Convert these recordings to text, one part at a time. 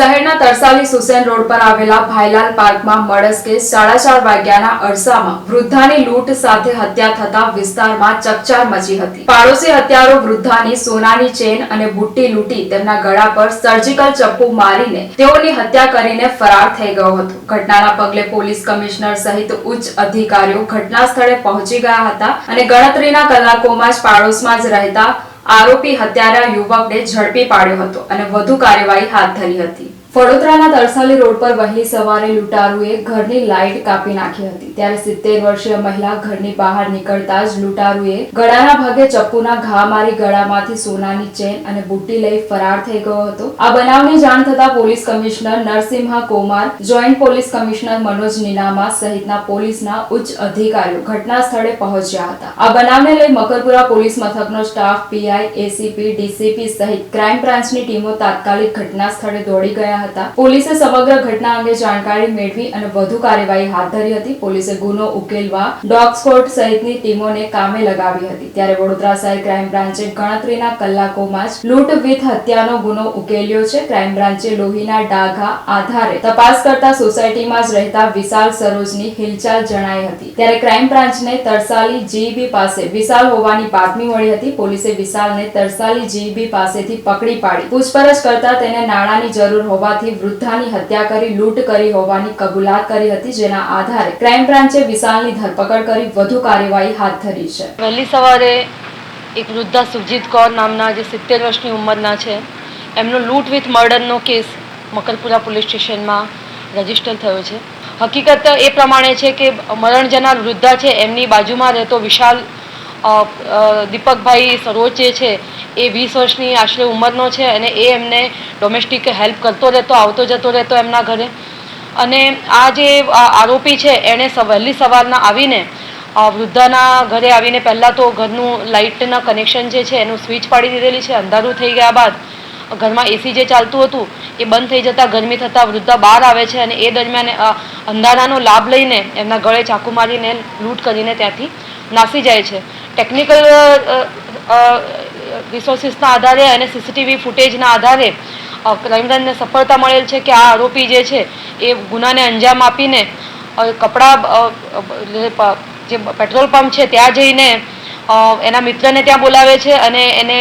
શહેરના તરસાલી સુસેન રોડ પર આવેલા ભાઈલાલ પાર્કમાં મળસ્કે સાડા ચાર વાગ્યાના અરસામાં વૃદ્ધાની લૂંટ સાથે હત્યા થતા વિસ્તારમાં ચકચાર મચી હતી. પાડોશી હત્યારો વૃદ્ધાની સોનાની ચેન અને બુટ્ટી લૂંટી તેમના ગળા પર સર્જિકલ ચપ્પુ મારીને તેઓની હત્યા કરીને ફરાર થઈ ગયો હતો. ઘટનાના પગલે પોલીસ કમિશનર સહિત ઉચ્ચ અધિકારીઓ ઘટના સ્થળે પહોંચી ગયા હતા અને ગણતરીના કલાકોમાં જ પાડોશમાં જ રહેતા આરોપી હત્યારા યુવકને ઝડપી પાડ્યો હતો અને વધુ કાર્યવાહી હાથ ધરી હતી. વડોદરાના તરસાલી રોડ પર વહેલી સવારે લૂંટારુએ ઘરની લાઇટ કાપી નાખી હતી. ત્યારે સિત્તેર વર્ષીય મહિલા ઘરની બહાર નીકળતા જ લૂંટારુએ ગળાના ભાગે ચપ્પુના ઘા મારી ગળામાંથી સોનાની ચેન અને બુટ્ટી લઈ ફરાર થઈ ગયો હતો. આ બનાવની જાણ થતા police commissioner Narasimha Komar, joint police commissioner Manoj Ninama સહિતના પોલીસના ઉચ્ચ અધિકારીઓ ઘટના સ્થળે પહોંચ્યા હતા. આ બનાવને લઈ મકરપુરા પોલીસ મથકનો સ્ટાફ પીઆઈ એસીપી ડીસીપી સહિત ક્રાઇમ બ્રાન્ચની ટીમો તાત્કાલિક ઘટના સ્થળે દોડી ગયા હતા. પોલીસે સમગ્ર ઘટના અંગે જાણકારી મેળવી અને વધુ કાર્યવાહી હાથ ધરી હતી. પોલીસે ગુનો ઉકેલવા ડોગ સ્કોટ સહિતની ટીમોને કામે લગાવી હતી. ત્યારે વડોદરા શહેર ક્રાઇમ બ્રાન્ચે ગણતરીના કલાકોમાં જ લૂંટ વિથ હત્યાનો ગુનો ઉકેલ્યો છે. ક્રાઇમ બ્રાન્ચે લોહીના ડાઘા આધારે તપાસ કરતા સોસાયટીમાં જ રહેતા વિશાલ સરોજની હિલચાલ જણાઈ હતી. ત્યારે ક્રાઇમ બ્રાન્ચને તરસાલી જીબી પાસે વિશાલ હોવાની બાતમી મળી હતી. પોલીસે વિશાલને તરસાલી જીબી પાસેથી પકડી પાડી. પૂછપરછ કરતા તેને નાણાંની જરૂર હોવાથી વૃદ્ધાની હત્યા કરી, લૂંટ કરી હોવાની કબૂલાત કરી હતી, જેના આધારે ક્રાઇમ બ્રાન્ચે વિશાલની ધરપકડ કરી વધુ કાર્યવાહી હાથ ધરી છે. વહેલી સવારે એક વૃદ્ધા સુરજીત કૌર નામના જે સિત્તેર વર્ષની ઉંમરના છે, એમનો લૂંટ વિથ મર્ડરનો કેસ મકરપુરા પોલીસ સ્ટેશનમાં રજિસ્ટર થયો છે. હકીકત એ પ્રમાણે છે કે મરણજનાર વૃદ્ધા છે, એમની બાજુમાં રહેતો વિશાલ દીપકભાઈ સરોજ જે છે, એ વીસ વર્ષની આશરે ઉંમરનો છે અને એ એમને ડોમેસ્ટિક હેલ્પ કરતો રહેતો, આવતો જતો રહેતો એમના ઘરે. અને આ જે આરોપી છે, એણે વહેલી સવારના આવીને વૃદ્ધાના ઘરે આવીને પહેલાં તો ઘરનું લાઇટના કનેક્શન જે છે, એનું સ્વિચ પાડી દીધેલી છે, અંધારું થઈ ગયા બાદ, ઘરમાં એસી જે ચાલતું હતું, એ બંધ થઈ જતાં ગરમી થતાં વૃદ્ધા બહાર આવે છે અને એ દરમિયાન અંધારાનો લાભ લઈને એમના ગળે ચાકુ મારીને લૂંટ કરીને ત્યાંથી નાસી જાય છે. ટેકનિકલ રિસોર્સિસના આધારે અને સીસીટીવી ફૂટેજના આધારે ક્રાઇમબ્રાન્ચને સફળતા મળેલ છે કે આ આરોપી જે છે એ ગુનાને અંજામ આપીને કપડાં જે પેટ્રોલ પંપ છે ત્યાં જઈને એના મિત્રને ત્યાં બોલાવે છે અને એને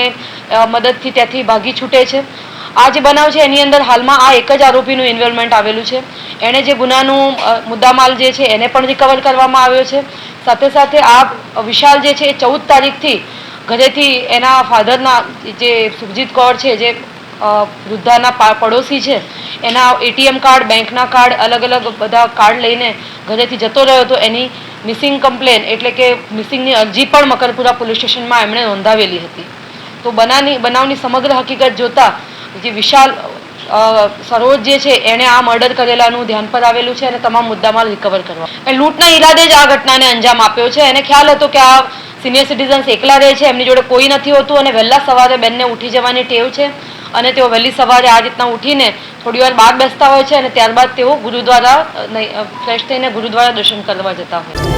મદદથી ત્યાંથી ભાગી છૂટે છે. આ જે બનાવ છે એની અંદર હાલમાં આ એક જ આરોપીનું ઇન્વોલ્વમેન્ટ આવેલું છે. એણે જે ગુનાનું મુદ્દામાલ જે છે એને પણ રિકવર કરવામાં આવ્યો છે. સાથે સાથે આ વિશાલ જે છે એ ચૌદ તારીખથી ઘરેથી એના ફાધરના જે સુખજીત કૌર છે, જે વૃદ્ધાના પડોશી છે, એના એટીએમ કાર્ડ બેંકના કાર્ડ અલગ અલગ બધા કાર્ડ લઈને ઘરેથી જતો રહ્યો હતો. એની મિસિંગ કમ્પ્લેન એટલે કે મિસિંગની અરજી પણ મકરપુરા પોલીસ સ્ટેશનમાં એમણે નોંધાવેલી હતી. તો બનાવની બનાવની સમગ્ર હકીકત જોતા જે વિશાલ સરોજ જે છે, એણે આ મર્ડર કરેલાનું ધ્યાન પર આવેલું છે અને તમામ મુદ્દામાં રિકવર કરવા. એ લૂંટના ઈરાદે જ આ ઘટનાને અંજામ આપ્યો છે. એને ખ્યાલ હતો કે આ સિનિયર સિટીઝન્સ એકલા રહે છે, એમની જોડે કોઈ નથી હોતું અને વહેલા સવારે બેનને ઉઠી જવાની ટેવ છે અને તેઓ વહેલી સવારે આ રીતના ઉઠીને થોડી વાર બહાર બેસતા હોય છે અને ત્યારબાદ તેઓ ગુરુદ્વારા ફ્રેશ થઈને ગુરુદ્વારા દર્શન કરવા જતા હોય છે.